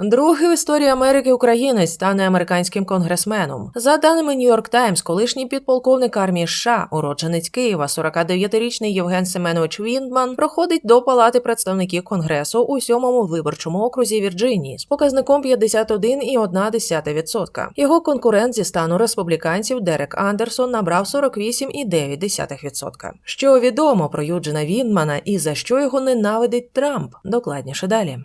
Другий в історії Америки українець стане американським конгресменом. За даними Нью-Йорк Таймс, колишній підполковник армії США, уродженець Києва, 49-річний Євген Семенович Віндман, проходить до Палати представників Конгресу у сьомому виборчому окрузі Вірджинії з показником 51,1%. Його конкурент зі стану республіканців Дерек Андерсон набрав 48,9%. Що відомо про Юджина Віндмана і за що його ненавидить Трамп? Докладніше далі.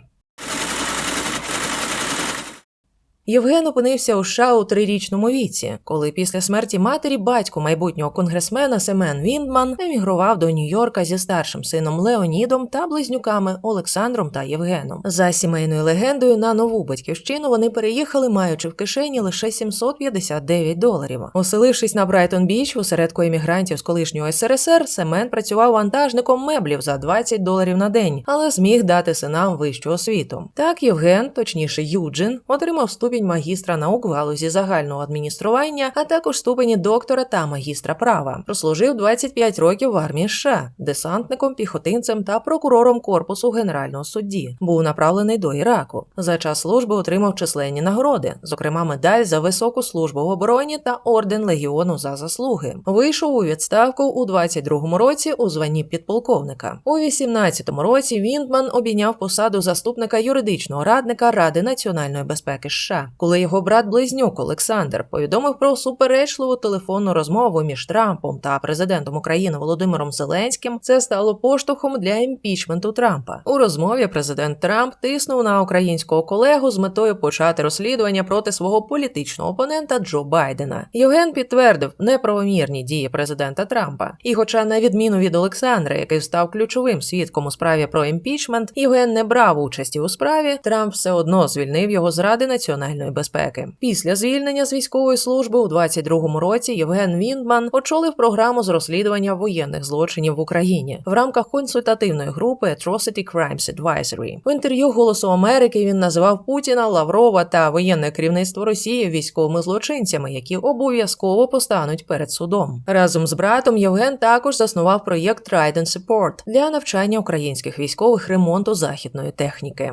Євген опинився у США у трирічному віці, коли після смерті матері батько майбутнього конгресмена Семен Віндман емігрував до Нью-Йорка зі старшим сином Леонідом та близнюками Олександром та Євгеном. За сімейною легендою на нову батьківщину вони переїхали, маючи в кишені лише 759 доларів. Оселившись на Брайтон Біч у середку емігрантів з колишнього СРСР, Семен працював вантажником меблів за 20 доларів на день, але зміг дати синам вищу освіту. Так Євген, точніше Юджин, отримав ступінь магістра наук в галузі загального адміністрування, а також ступені доктора та магістра права. Прослужив 25 років в армії США, десантником, піхотинцем та прокурором корпусу генерального судді. Був направлений до Іраку. За час служби отримав численні нагороди, зокрема медаль за високу службу в обороні та орден легіону за заслуги. Вийшов у відставку у 22-му році у званні підполковника. У 18-му році Віндман обійняв посаду заступника юридичного радника Ради національної безпеки США коли його брат-близнюк Олександр повідомив про суперечливу телефонну розмову між Трампом та президентом України Володимиром Зеленським, це стало поштовхом для імпічменту Трампа. У розмові президент Трамп тиснув на українського колегу з метою почати розслідування проти свого політичного опонента Джо Байдена. Євген підтвердив неправомірні дії президента Трампа. І, хоча, на відміну від Олександра, який став ключовим свідком у справі про імпічмент, Євген не брав участі у справі, Трамп все одно звільнив його з ради національної безпеки. Після звільнення з військової служби у 22-му році Євген Віндман очолив програму з розслідування воєнних злочинів в Україні в рамках консультативної групи Atrocity Crimes Advisory. В інтерв'ю Голосу Америки він називав Путіна, Лаврова та воєнне керівництво Росії військовими злочинцями, які обов'язково постануть перед судом. Разом з братом Євген також заснував проєкт Trident Support для навчання українських військових ремонту західної техніки.